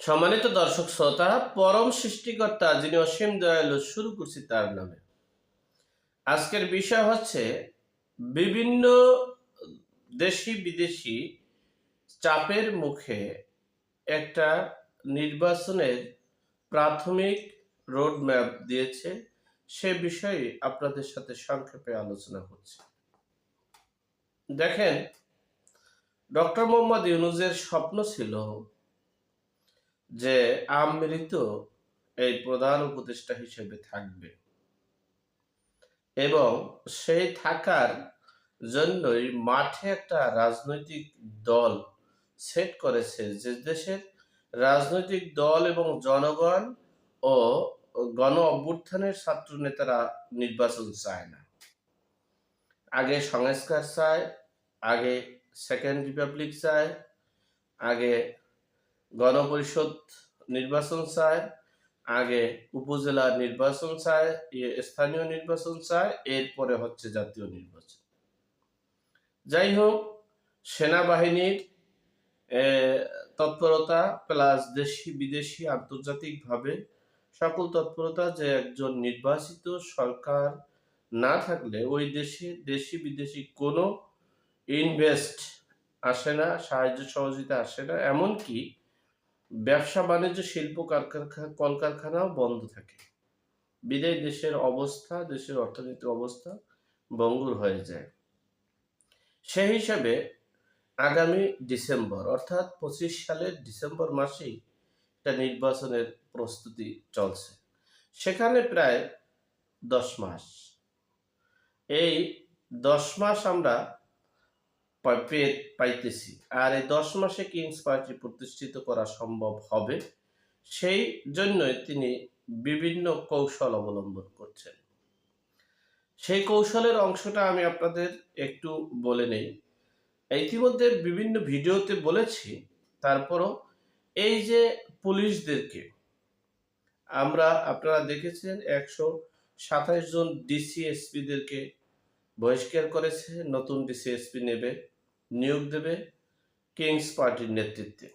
সম্মানিত দর্শক শ্রোতা, পরম সৃষ্টিকর্তা যিনি অসীম দয়ালু, শুরু করছি তার নামে। আজকের বিষয় হচ্ছে বিভিন্ন দেশি বিদেশি চাপের মুখে একটা নির্বাচনের প্রাথমিক রোড ম্যাপ দিয়েছে। সে বিষয়ে আপনাদের সাথে সংক্ষেপে আলোচনা করছি। দেখেন, ডক্টর মোহাম্মদ ইউনুজের স্বপ্ন ছিল যে আমৃত এই প্রধান উপদেষ্টা হিসেবে থাকবে। এবং সেই থাকার জন্যই মাঠে একটা রাজনৈতিক দল সেট করেছে যে দেশের রাজনৈতিক দল এবং জনগণ ও গণ অভ্যুত্থানের ছাত্র নেতারা নির্বাচন চায় না। আগে সংস্কার চায়, আগে সেকেন্ড রিপাবলিক চায়, আগে গণপরিষদ নির্বাচন চায়, আগে উপজেলা নির্বাচন চায় স্থানীয় নির্বাচন চায়, এরপরে হচ্ছে জাতীয় নির্বাচন। যাই হোক, সেনাবাহিনীর তৎপরতা প্লাস দেশি, বিদেশি আন্তর্জাতিকভাবে সকল তৎপরতা যে একজন নির্বাচিত সরকার না থাকলে ওই দেশে দেশি, বিদেশি কোনো ইনভেস্ট আসে না, সাহায্য সহযোগিতা আসে না। এমনকি ব্যবসা বাণিজ্য, শিল্প কারখানা, কলকারখানাও বন্ধ থাকে। বিদায় দেশের অবস্থা, দেশের অর্থনৈতিক অবস্থা ভঙ্গুর হয়ে যায়। সেই হিসাবে আগামী ডিসেম্বর, অর্থাৎ পঁচিশ সালের ডিসেম্বর মাসেই একটা নির্বাচনের প্রস্তুতি চলছে। সেখানে প্রায় দশ মাস। এই দশ মাস আমরা পাইতেছি। আর এই দশ মাসে কিংস পার্টি প্রতিষ্ঠিত করা সম্ভব হবে, সেই জন্যই তিনি বিভিন্ন কৌশল অবলম্বন করছেন। সেই কৌশলের অংশটা আমি আপনাদের একটু বলে নেই। ইতিমধ্যে বিভিন্ন ভিডিওতে বলেছি, তারপরও এই যে পুলিশদেরকে, আমরা আপনারা দেখেছেন একশো সাতাশ জন ডিসিএসপিদেরকে বহিষ্কার করেছে, নতুন ডিসিএসপি নেবে, নিয়োগ দেবে, কিংস পার্টির নেতৃত্বে।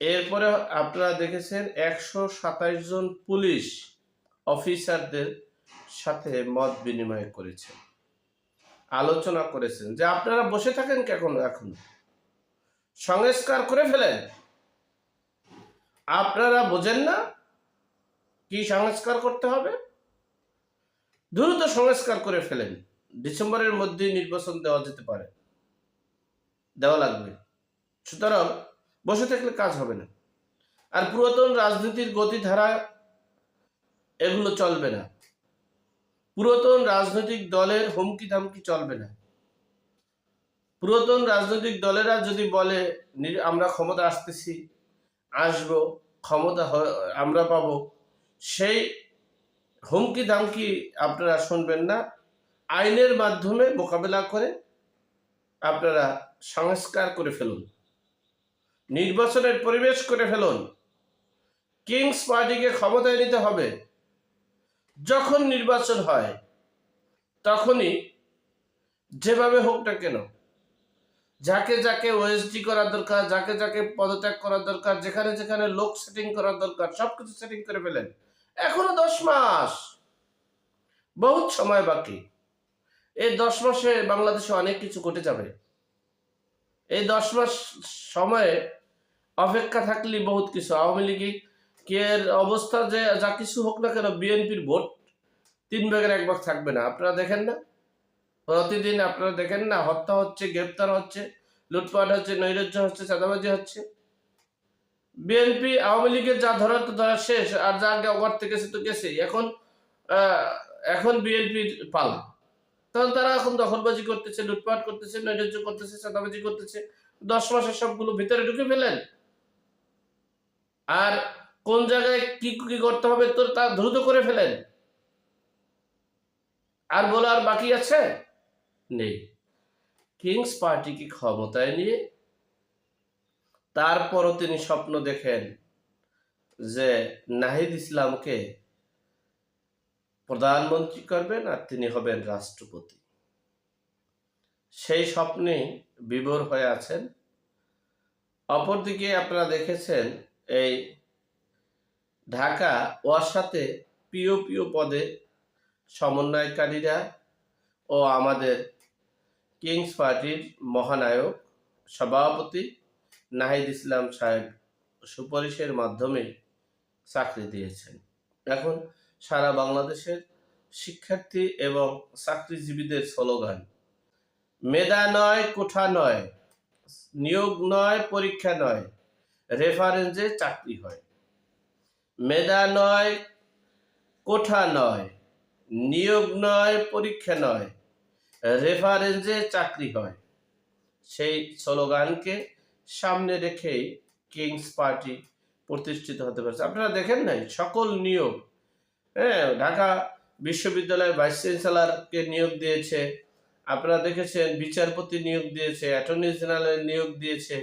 এরপরে আপনারা দেখেছেন একশো সাতাশ জন পুলিশ অফিসারদের সাথে মত বিনিময় করেছেন। আলোচনা করেছেন যে আপনারা বসে থাকেন কেন এখন? সংস্কার করে ফেলেন? আপনারা বোঝেন না কি সংস্কার করতে হবে? দ্রুত সংস্কার করে ফেলেন। ডিসেম্বরের মধ্যেই নির্বাচন দেওয়া যেতে পারে। দেওয়া লাগবে। সুতরাং বসে থাকলে কাজ হবে না। আর পুরাতন রাজনীতির গতিধারা, এগুলো চলবে না। পুরাতন রাজনৈতিক দলের হুমকি ধামকি চলবে না। পুরাতন রাজনৈতিক দলেরা যদি বলে আমরা ক্ষমতা আসতেছি, আসব, ক্ষমতা আমরা পাবো, সেই হুমকি ধামকি আপনারা শুনবেন না। আইনের মাধ্যমে মোকাবেলা করে আপনারা সংস্কার করে ফেলুন। নির্বাচনের পরিবেশ করে ফেলুন। কিংস পার্টিকে ক্ষমতায় নিতে হবে। যখন নির্বাচন হয়, তখনই যেভাবে হোক না কেন, যাকে যাকে ওএসডি করার দরকার, যাকে যাকে পদত্যাগ করার দরকার, যেখানে যেখানে লোক সেটিং করার দরকার, সবকিছু সেটিং করে ফেলেন। এখনও দশ মাস। বহুত সময় বাকি। এই দশ মাসে বাংলাদেশে অনেক কিছু ঘটে যাবে। এই দশ মাস সময়ে অপেক্ষা থাকলে বহুত কিছু। আওয়ামী লীগ এর অবস্থা যে, যা কিছু হোক না কেন, বিএনপির ভোট তিন ভাগের এক ভাগ থাকবে না। আপনারা দেখেন না? প্রতিদিন আপনারা দেখেন না? হত্যা হচ্ছে, গ্রেপ্তার হচ্ছে, লুটপাট হচ্ছে, নৈরাজ্য হচ্ছে, চাঁদাবাজি হচ্ছে। বিএনপি আওয়ামী লীগের যা ধরার তো ধরা শেষ, আর যা করতে গেছে তো গেছেই। এখন এখন বিএনপির পালা। তখন তারা এখন দখলবাজি করতেছে, লুটপাট করতেছে নৈরাজ্য করতেছে, চাঁদাবাজি করতেছে। দশ মাসের সবগুলো ভিতরে ঢুকে ফেলেন। আর কোন জায়গায় কি কি করতে হবে তোর তা দ্রুত করে ফেলেন। আর বলার বাকি আছে? নেই। কিংস পার্টিকে ক্ষমতায় নিয়ে তারপরও তিনি স্বপ্ন দেখেন যে নাহিদ ইসলামকে প্রধানমন্ত্রী করবেন আর তিনি হবেন রাষ্ট্রপতি। সেই স্বপ্নে বিভোর হয়ে আছেন। অপরদিকে আপনারা দেখেছেন এই ঢাকা ওয়াসাতে পিও পিও পদে সমন্বয়কারীরা ও আমাদের কিংস পার্টির মহানায়ক, সভাপতি নাহিদ ইসলাম সাহেব সুপারিশের মাধ্যমে চাকরি দিয়েছেন। এখন সারা বাংলাদেশের শিক্ষার্থী এবং চাকরিজীবীদের স্লোগান, মেধা নয়, কোঠা নয়, নিয়োগ নয়, পরীক্ষা নয়, রেফারেন্সে চাকরি হয়। মেধা নয়, কোঠা নয়, নিয়োগ নয়, পরীক্ষা নয়, রেফারেন্সে চাকরি হয়। সেই স্লোগানকে সামনে রেখেই কিংস পার্টি প্রতিষ্ঠিত হতে পারছে। আপনারা দেখেন নাই, সকল নিয়োগ হ্যাঁ ঢাকা বিশ্ববিদ্যালয়ের ভাইস চ্যান্সেলরকে নিয়োগ দিয়েছে, আপনারা দেখেছেন বিচারপতি নিয়োগ দিয়েছে, অ্যাটর্নি জেনারেল নিয়োগ দিয়েছে,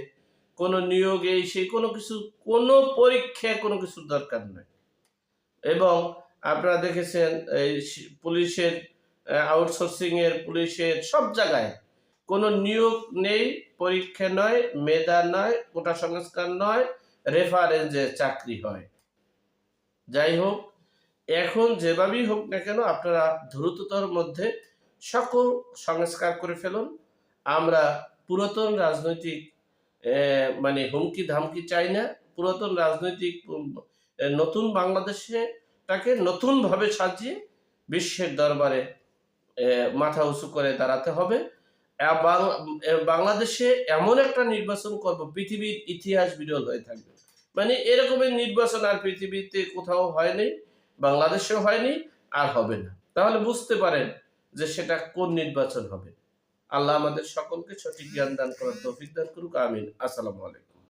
কোনো নিয়োগ এই সেই কোনো কিছু, কোনো পরীক্ষায় কোনো কিছুর দরকার নয় এবং আপনারা দেখেছেন এই পুলিশের আউটসোর্সিংয়ের পুলিশের সব জায়গায় কোনো নিয়োগ নেই পরীক্ষা নয়, মেধা নয়, কোটা সংস্কার নয় রেফারেন্সে চাকরি হয়। যাই হোক, এখন যেভাবেই হোক না কেন আপনারা দ্রুততর মধ্যে সকল সংস্কার করে ফেলুন। আমরা পুরাতন রাজনৈতিক মানে হুমকি ধামকি চাই না। পুরাতন রাজনৈতিক নতুন বাংলাদেশে তাকে নতুনভাবে সাজিয়ে বিশ্বের দরবারে মাথা উঁচু করে দাঁড়াতে হবে। বাংলাদেশে এমন একটা নির্বাচন করব, পৃথিবীর ইতিহাস বিরল হয়ে থাকবে। মানে এরকমের নির্বাচন আর পৃথিবীতে কোথাও হয়নি বাংলাদেশে হয়নি, আর হবে না। তাহলে বুঝতে পারেন যে সেটা কোন নির্বাচন হবে। আল্লাহ আমাদের সকলকে সঠিক জ্ঞান দান করার তৌফিক দান করুক, আমিন। আসসালামু আলাইকুম।